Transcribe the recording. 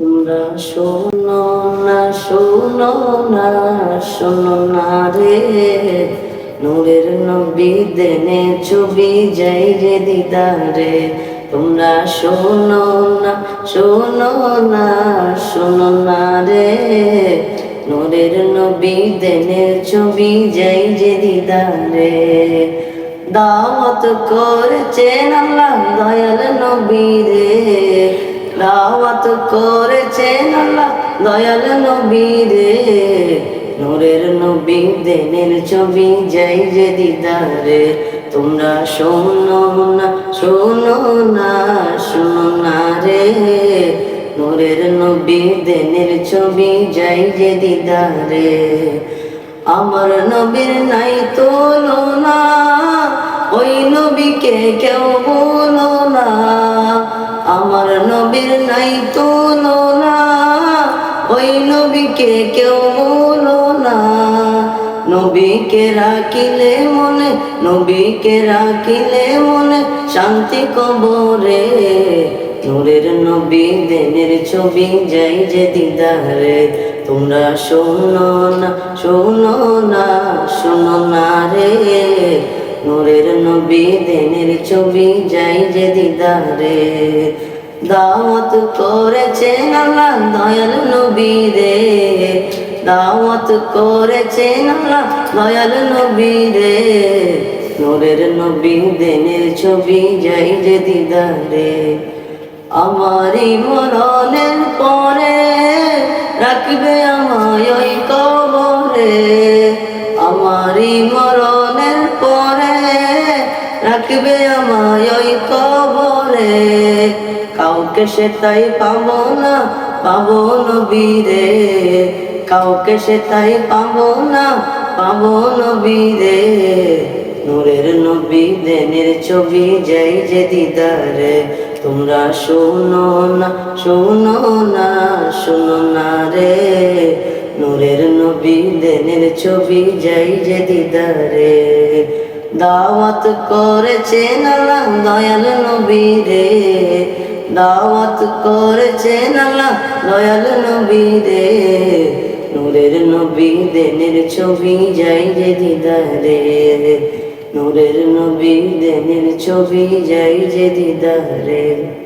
তোমরা শোনো না শোনো না শোনো না রে। নূরের নবী দেনে ছবি যাই রে দিদারে। তোমরা শোনো না শোনো না শোনো না রে। নূরের নবী দেনে ছবি যাই যে দিদারে। দাওয়াত করেছেন আল্লাহ দয়াল নবী রে। দাওয়াত করেছেন আল্লাহ, দয়াল নবী রে। নূরের নবী দেনের ছবি যাই যে দিদারে। তোমরা শোনো না শোনো না শোনো না রে। নূরের নবী দেনের ছবি যাই যে দিদারে। আমার নবীর নাই তোলো না ওই নবীকে কেউ বলো না নবীর নাই তোলো না ওই নবীকে কেউ বলো না। নবীকে রাখিলে মনে, নবীকে রাখিলে মনে শান্তি কবরে। নূরের নবী দেনের ছবি যাই যে দিদারে, তোমরা শোনো না শোনো না শোনো না রে। নূরের নবী দেনের ছবি যাই যে দিদারে। দাওয়াত করেছেন আল্লাহ দয়াল নবী রে দাওয়াত করেছেন আল্লাহ দয়াল নবী রে নূরের নবী দেনের ছবি যাই যে দিদারে। আমারই মরণের পরে রাখবে আমায় ওই কবরে। আমারই মরণের পরে রাখবে আমায় ওই কবরে। কাউকে সে তাই পাবো না, পাবো নবীরে। কাউকে সে তাই পাবো না, পাবো নবীরে। নূরের নবী দেনের ছবি যাই যে দিদারে। তোমরা শোনো না শোনো না শোনো না রে। নূরের নবী দেনের ছবি যাই যে দিদারে। দাওয়াত করেছেন আল্লাহ দয়াল নবী রে দাওয়াত করেছেন আল্লাহ, দয়াল নবী রে নূরের নবী দেনের ছবি যাই যে দিদারে। নূরের নবী দেনের ছবি যাই যে দিদারে।